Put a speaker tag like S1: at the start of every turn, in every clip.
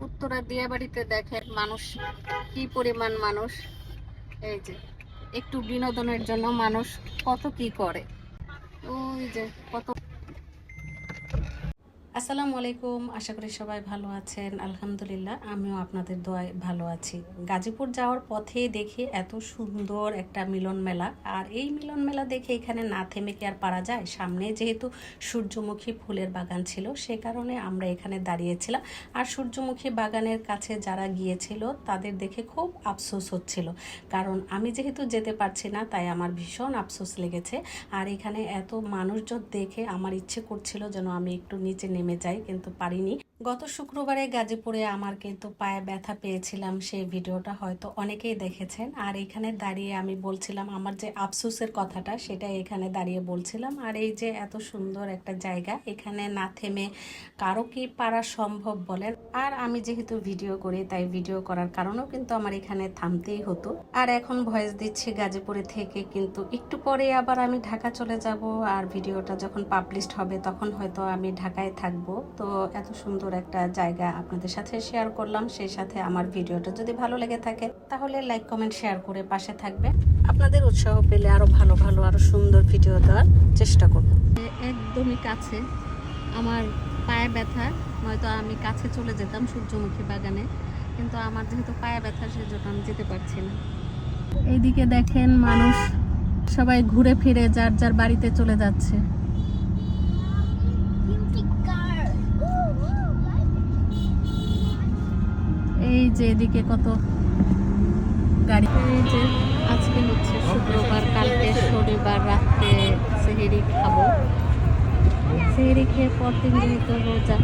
S1: উত্তরা দিয়া বাড়িতে দেখেন মানুষ, কি পরিমাণ মানুষ। এই যে, একটু বিনোদনের জন্য মানুষ কত কি করে। ওই যে, কত আসসালামু আলাইকুম। আশা করি সবাই ভালো আছেন। আলহামদুলিল্লাহ, আমিও আপনাদের দোয়ায় ভালো আছি। গাজীপুর যাওয়ার পথে দেখি এত সুন্দর একটা মিলন মেলা। আর এই মিলন মেলা দেখে এখানে না থেমে কি আর পারা যায়? সামনে যেহেতু সূর্যমুখী ফুলের বাগান ছিল, সে কারণে আমরা এখানে দাঁড়িয়েছিলাম। আর সূর্যমুখী বাগানের কাছে যারা গিয়েছিল, তাদের দেখে খুব আফসোস হচ্ছিল। কারণ আমি যেহেতু যেতে পারছি না, তাই আমার ভীষণ আফসোস লেগেছে। আর এখানে এত মানুষজন দেখে আমার ইচ্ছে করছিল যেন আমি একটু নিচে নেমে যাই কিন্তু পারিনি। গত শুক্রবারে গাজীপুরে আমার কিন্তু পায়ে ব্যথা পেয়েছিলাম, সেই ভিডিওটা হয়তো অনেকেই দেখেছেন। আর এখানে দাঁড়িয়ে আমি বলছিলাম, আমার যে আফসোসের কথাটা সেটা এখানে দাঁড়িয়ে বলছিলাম। আর এই যে এত সুন্দর একটা জায়গা, এখানে না থেমে কারও কি পারা সম্ভব বলেন? আর আমি যেহেতু ভিডিও করি, তাই ভিডিও করার কারণেও কিন্তু আমার এখানে থামতেই হতো। আর এখন ভয়েস দিচ্ছি গাজীপুরে থেকে, কিন্তু একটু পরে আবার আমি ঢাকা চলে যাব। আর ভিডিওটা যখন পাবলিশড হবে, তখন হয়তো আমি ঢাকায় থাকব। তো এত সুন্দর একটা জায়গা আপনাদের সাথে শেয়ার করলাম, সেই সাথে আমার ভিডিওটা যদি ভালো লেগে থাকে, তাহলে লাইক কমেন্ট শেয়ার করে পাশে থাকবে আপনাদের উৎসাহ পেলে আরও ভালো ভালো, আরও সুন্দর ভিডিও দেওয়ার চেষ্টা করব। একদমই কাছে। আমার পায়ে ব্যথা, নয়তো আমি কাছে চলে যেতাম সূর্যমুখী বাগানে, কিন্তু আমার যেহেতু পায়ে ব্যথা, সেজন্য আমি যেতে পারছি না। এইদিকে দেখেন মানুষ সবাই ঘুরে ফিরে, যার যার বাড়িতে চলে যাচ্ছে। যে এদিকে কত গাড়ি যে আজকে হচ্ছে শুক্রবার, কালকে শনিবার রাত্রে সেহেরি খাব। সেহেরি খেয়ে পর দিন যেহেতু রোজা,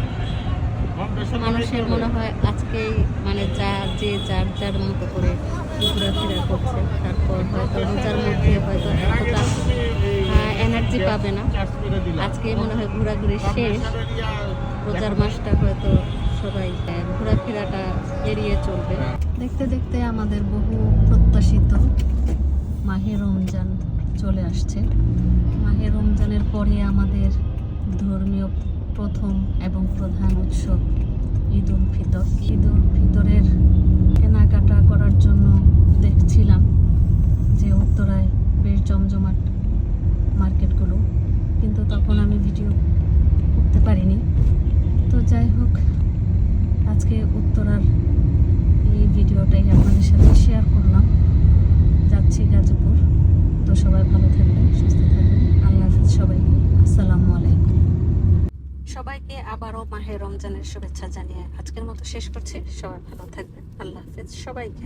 S1: মানুষের মনে হয় আজকেই মানে যা, যে যার যার মতো করে ঘোরাফেরা করছে, তারপর হয়তো রোজার মধ্যে হয়তো এতটা এনার্জি পাবে না। আজকে মনে হয় ঘোরাঘুরি শেষ। রোজার মাসটা হয়তো সবাই ঘোরাফেরাটা এড়িয়ে চলবে। দেখতে দেখতে আমাদের বহু প্রত্যাশিত মাহে রমজান চলে আসছে। মাহে রমজানের পরে আমাদের ধর্মীয় প্রথম এবং প্রধান উৎসব ঈদ উল ফিতর। ঈদ উল ফিতরের কেনাকাটা করার জন্য দেখছিলাম যে উত্তরায় বেশ জমজমাট মার্কেটগুলো কিন্তু তখন আমি ভিডিও করতে পারিনি। তো যাই হোক আজকে উত্তরার এই ভিডিওটাই আপনাদের সাথে শেয়ার করলাম। যাচ্ছি গাজীপুর। তো সবাই ভালো থাকবেন, সুস্থ থাকবেন। আল্লাহ হাফিজ সবাইকে। আসসালামু আলাইকুম। সবাইকে আবারও মাহে রমজানের শুভেচ্ছা জানিয়ে আজকের মতো শেষ করছি। সবাই ভালো থাকবেন। আল্লাহ হাফিজ সবাইকে।